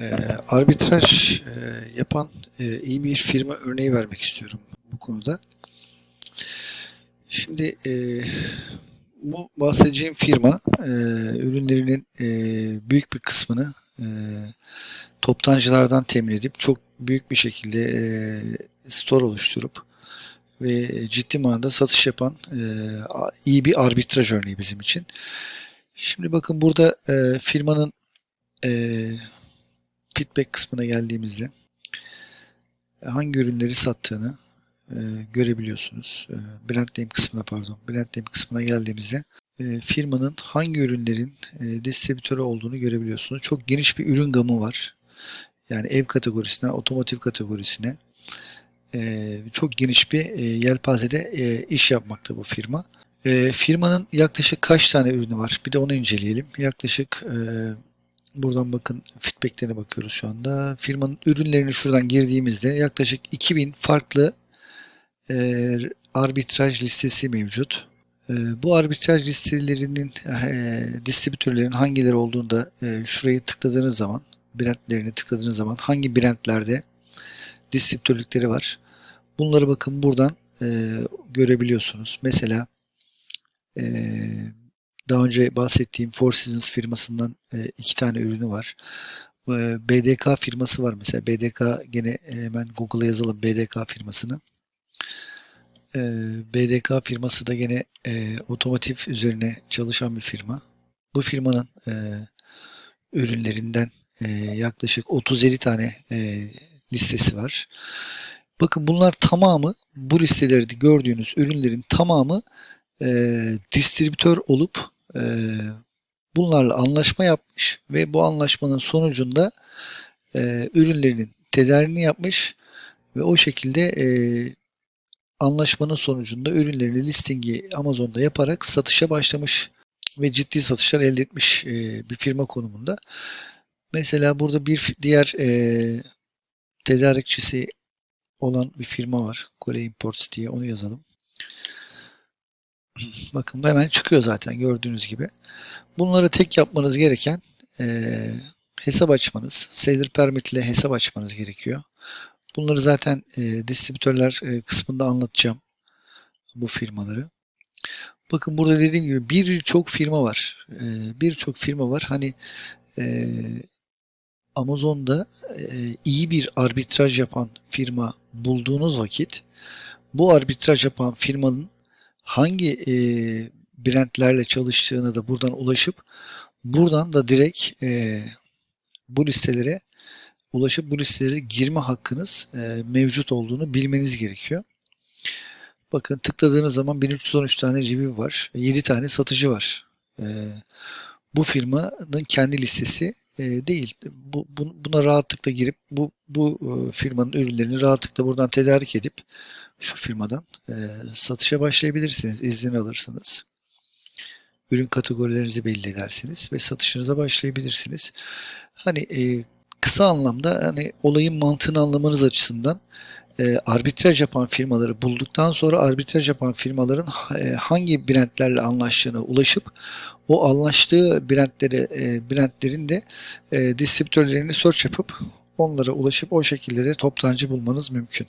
e, arbitraj e, yapan e, iyi bir firma örneği vermek istiyorum bu konuda. Şimdi e, bu bahsedeceğim firma e, ürünlerinin e, büyük bir kısmını e, toptancılardan temin edip çok büyük bir şekilde e, store oluşturup ve ciddi manada satış yapan e, iyi bir arbitraj örneği bizim için. Şimdi bakın burada e, firmanın e, feedback kısmına geldiğimizde hangi ürünleri sattığını e, görebiliyorsunuz. E, brand name kısmına pardon. Brand name kısmına geldiğimizde e, firmanın hangi ürünlerin e, distribütörü olduğunu görebiliyorsunuz. Çok geniş bir ürün gamı var. Yani ev kategorisinden otomotiv kategorisine e, çok geniş bir e, yelpazede e, iş yapmakta bu firma. E, firmanın yaklaşık kaç tane ürünü var? Bir de onu inceleyelim. Yaklaşık e, buradan bakın feedbacklerine bakıyoruz şu anda. Firmanın ürünlerini şuradan girdiğimizde yaklaşık 2000 farklı e, arbitraj listesi mevcut. E, bu arbitraj listelerinin e, distribütörlerin hangileri olduğunu da e, şurayı tıkladığınız zaman brandlerini tıkladığınız zaman hangi brandlerde distribütörlükleri var. Bunları bakın buradan e, görebiliyorsunuz. Mesela e, daha önce bahsettiğim Four Seasons firmasından e, iki tane ürünü var. E, BDK firması var mesela. BDK gene e, hemen Google'a yazalım BDK firmasını. BDK firması da gene otomotiv üzerine çalışan bir firma. Bu firmanın ürünlerinden yaklaşık 37 tane listesi var. Bakın bunlar tamamı bu listelerde gördüğünüz ürünlerin tamamı e, distribütör olup bunlarla anlaşma yapmış ve bu anlaşmanın sonucunda e, ürünlerinin tedarini yapmış ve o şekilde e, anlaşmanın sonucunda ürünlerini listingi Amazon'da yaparak satışa başlamış ve ciddi satışlar elde etmiş e, bir firma konumunda. Mesela burada bir diğer e, tedarikçisi olan bir firma var. Kore Imports diye onu yazalım. Bakın hemen çıkıyor zaten gördüğünüz gibi. Bunları tek yapmanız gereken eee, hesap açmanız. Seller Permit ile hesap açmanız gerekiyor. Bunları zaten eee distribütörler eee, kısmında anlatacağım. Bu firmaları. Bakın burada dediğim gibi birçok firma var. Eee, birçok firma var. Hani eee, Amazon'da eee, iyi bir arbitraj yapan firma bulduğunuz vakit bu arbitraj yapan firmanın hangi e, brandlerle çalıştığını da buradan ulaşıp buradan da direkt e, bu listelere ulaşıp bu listelere girme hakkınız e, mevcut olduğunu bilmeniz gerekiyor. Bakın tıkladığınız zaman 1313 tane review var. 7 tane satıcı var. E, bu firmanın kendi listesi e, değil. Bu, bu- buna rahatlıkla girip bu, bu e, firmanın ürünlerini rahatlıkla buradan tedarik edip şu firmadan e, satışa başlayabilirsiniz. İzni alırsınız. Ürün kategorilerinizi belli edersiniz ve satışınıza başlayabilirsiniz. Hani e, kısa anlamda hani olayın mantığını anlamanız açısından e, arbitraj yapan firmaları bulduktan sonra arbitraj yapan firmaların e, hangi brandlerle anlaştığına ulaşıp o anlaştığı brandlere e, brandlerin de e, distribütörlerini search yapıp onlara ulaşıp o şekilde de toptancı bulmanız mümkün.